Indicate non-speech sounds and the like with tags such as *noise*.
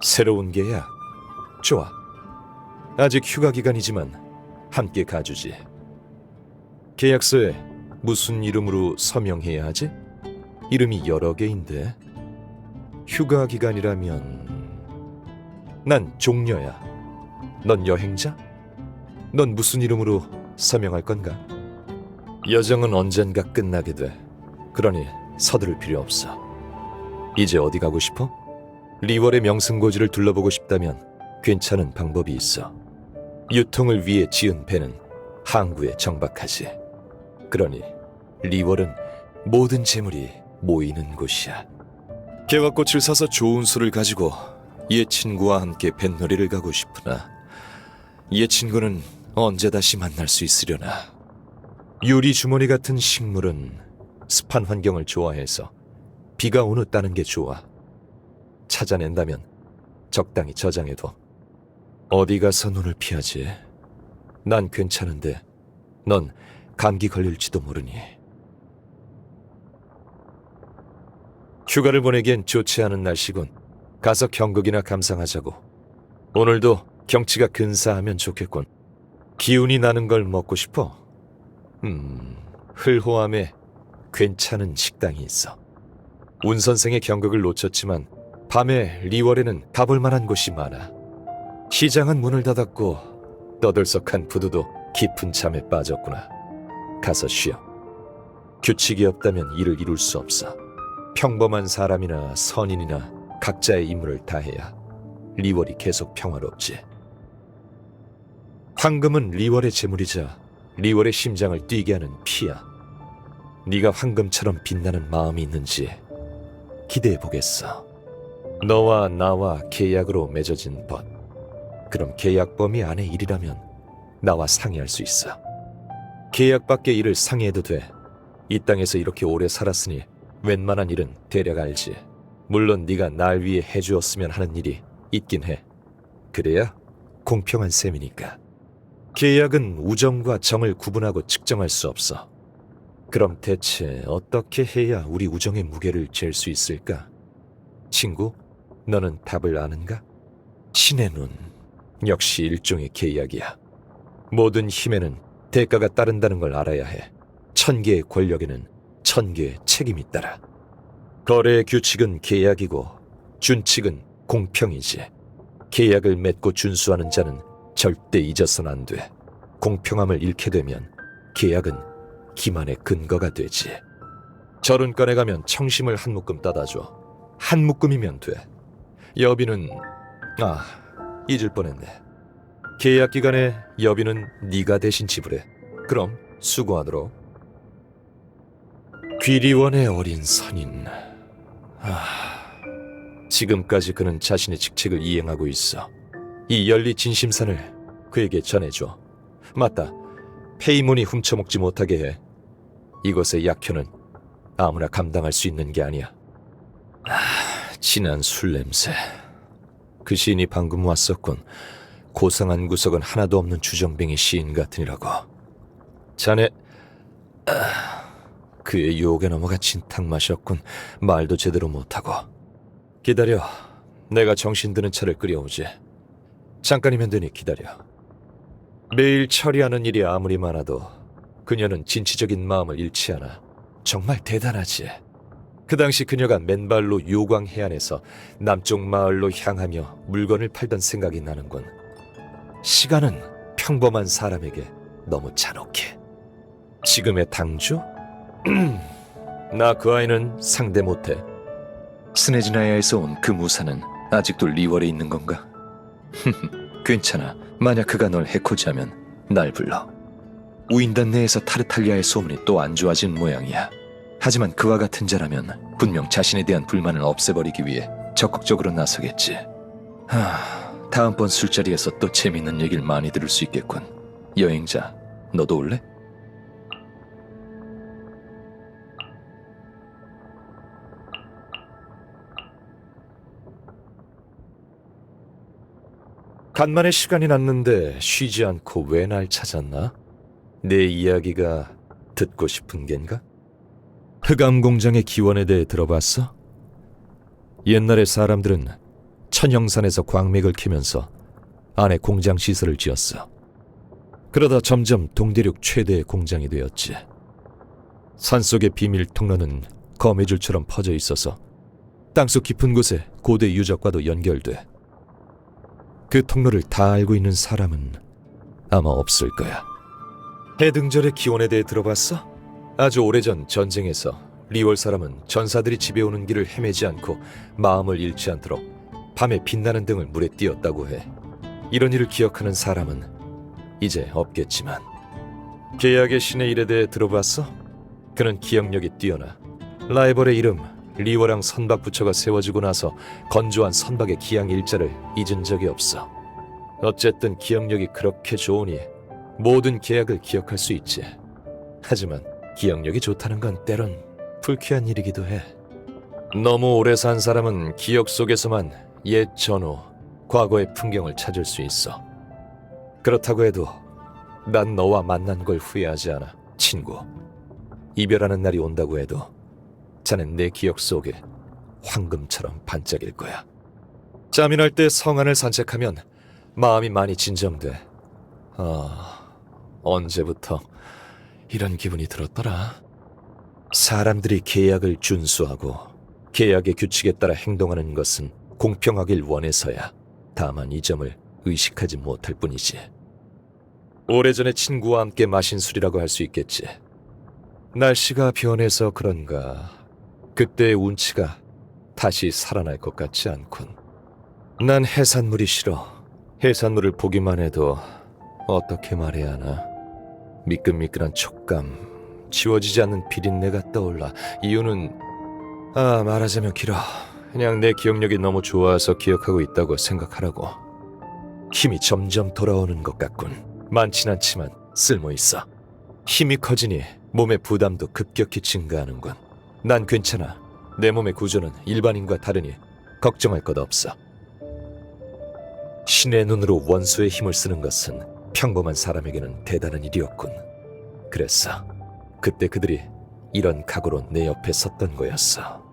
새로운 계약. 좋아. 아직 휴가 기간이지만 함께 가주지. 계약서에 무슨 이름으로 서명해야 하지? 이름이 여러 개인데. 휴가 기간이라면 난 종려야. 넌 여행자? 넌 무슨 이름으로 서명할 건가? 여정은 언젠가 끝나게 돼. 그러니 서두를 필요 없어. 이제 어디 가고 싶어? 리월의 명승고지를 둘러보고 싶다면 괜찮은 방법이 있어. 유통을 위해 지은 배는 항구에 정박하지. 그러니 리월은 모든 재물이 모이는 곳이야. 개와꽃을 사서 좋은 술을 가지고 옛 친구와 함께 뱃놀이를 가고 싶으나 옛 친구는 언제 다시 만날 수 있으려나. 유리 주머니 같은 식물은 습한 환경을 좋아해서 비가 온후 따는 게 좋아. 찾아낸다면 적당히 저장해둬. 어디 가서 눈을 피하지? 난 괜찮은데 넌 감기 걸릴지도 모르니. 휴가를 보내기엔 좋지 않은 날씨군. 가서 경극이나 감상하자고. 오늘도 경치가 근사하면 좋겠군. 기운이 나는 걸 먹고 싶어. 음, 흘호암에 괜찮은 식당이 있어. 운 선생의 경극을 놓쳤지만 밤에 리월에는 가볼 만한 곳이 많아. 시장은 문을 닫았고 떠들썩한 부두도 깊은 잠에 빠졌구나. 가서 쉬어. 규칙이 없다면 일을 이룰 수 없어. 평범한 사람이나 선인이나 각자의 임무를 다해야 리월이 계속 평화롭지. 황금은 리월의 재물이자 리월의 심장을 뛰게 하는 피야. 네가 황금처럼 빛나는 마음이 있는지 기대해 보겠어. 너와 나와 계약으로 맺어진 법. 그럼 계약 범위 안의 일이라면 나와 상의할 수 있어. 계약 밖의 일을 상의해도 돼. 이 땅에서 이렇게 오래 살았으니 웬만한 일은 대략 알지. 물론 네가 날 위해 해주었으면 하는 일이 있긴 해. 그래야 공평한 셈이니까. 계약은 우정과 정을 구분하고 측정할 수 없어. 그럼 대체 어떻게 해야 우리 우정의 무게를 잴 수 있을까? 친구, 너는 답을 아는가? 신의 눈, 역시 일종의 계약이야. 모든 힘에는 대가가 따른다는 걸 알아야 해. 천 개의 권력에는 천 개의 책임이 따라. 거래의 규칙은 계약이고 준칙은 공평이지. 계약을 맺고 준수하는 자는 절대 잊어서는 안 돼. 공평함을 잃게 되면 계약은 기만의 근거가 되지. 절은 꺼내가면 청심을 한 묶음 따다줘. 한 묶음이면 돼. 여비는 아 잊을 뻔했네. 계약 기간에 여비는 네가 대신 지불해. 그럼 수고하도록. 귀리원의 어린 선인. 아, 지금까지 그는 자신의 직책을 이행하고 있어. 이 열리 진심산을 그에게 전해줘. 맞다. 페이몬이 훔쳐먹지 못하게 해. 이것의 약효는 아무나 감당할 수 있는 게 아니야. 아, 진한 술 냄새. 그 시인이 방금 왔었군. 고상한 구석은 하나도 없는 주정뱅이 시인 같으니라고. 자네 아, 그의 유혹에 넘어가 진탕 마셨군. 말도 제대로 못하고. 기다려. 내가 정신 드는 차를 끓여오지. 잠깐이면 되니 기다려. 매일 처리하는 일이 아무리 많아도 그녀는 진취적인 마음을 잃지 않아. 정말 대단하지. 그 당시 그녀가 맨발로 요광 해안에서 남쪽 마을로 향하며 물건을 팔던 생각이 나는군. 시간은 평범한 사람에게 너무 잔혹해. 지금의 당주? *clears throat* 나 그 아이는 상대 못해. 스네지나야에서 온 그 무사는 아직도 리월에 있는 건가? *laughs* 괜찮아. 만약 그가 널 해코지하면 날 불러. 우인단 내에서 타르탈리아의 소문이 또 안 좋아진 모양이야. 하지만 그와 같은 자라면 분명 자신에 대한 불만을 없애버리기 위해 적극적으로 나서겠지. 하, 다음번 술자리에서 또 재밌는 얘기를 많이 들을 수 있겠군. 여행자, 너도 올래? 간만에 시간이 났는데 쉬지 않고 왜 날 찾았나? 내 이야기가 듣고 싶은 겐가? 흑암 공장의 기원에 대해 들어봤어? 옛날에 사람들은 천형산에서 광맥을 캐면서 안에 공장 시설을 지었어. 그러다 점점 동대륙 최대의 공장이 되었지. 산속의 비밀 통로는 거미줄처럼 퍼져 있어서 땅속 깊은 곳에 고대 유적과도 연결돼. 그 통로를 다 알고 있는 사람은 아마 없을 거야. 해등절의 기원에 대해 들어봤어? 아주 오래전 전쟁에서 리월 사람은 전사들이 지배오는 길을 헤매지 않고 마음을 잃지 않도록 밤에 빛나는 등을 물에 띄었다고 해. 이런 일을 기억하는 사람은 이제 없겠지만 계약의 신의 일에 대해 들어봤어? 그는 기억력이 뛰어나 라이벌의 이름 리워랑 선박 부처가 세워지고 나서 건조한 선박의 기양 일자를 잊은 적이 없어. 어쨌든 기억력이 그렇게 좋으니 모든 계약을 기억할 수 있지. 하지만 기억력이 좋다는 건 때론 불쾌한 일이기도 해. 너무 오래 산 사람은 기억 속에서만 옛 전후, 과거의 풍경을 찾을 수 있어. 그렇다고 해도 난 너와 만난 걸 후회하지 않아, 친구. 이별하는 날이 온다고 해도 자넨 내 기억 속에 황금처럼 반짝일 거야. 짬이 날 때 성안을 산책하면 마음이 많이 진정돼. 아, 언제부터 이런 기분이 들었더라? 사람들이 계약을 준수하고 계약의 규칙에 따라 행동하는 것은 공평하길 원해서야. 다만 이 점을 의식하지 못할 뿐이지. 오래전에 친구와 함께 마신 술이라고 할 수 있겠지. 날씨가 변해서 그런가 그때의 운치가 다시 살아날 것 같지 않군. 난 해산물이 싫어. 해산물을 보기만 해도 어떻게 말해야 하나. 미끈미끈한 촉감, 지워지지 않는 비린내가 떠올라. 이유는 아 말하자면 길어. 그냥 내 기억력이 너무 좋아서 기억하고 있다고 생각하라고. 힘이 점점 돌아오는 것 같군. 많진 않지만 쓸모 있어. 힘이 커지니 몸의 부담도 급격히 증가하는군. 난 괜찮아. 내 몸의 구조는 일반인과 다르니 걱정할 것 없어. 신의 눈으로 원수의 힘을 쓰는 것은 평범한 사람에게는 대단한 일이었군. 그랬어. 그때 그들이 이런 각오로 내 옆에 섰던 거였어.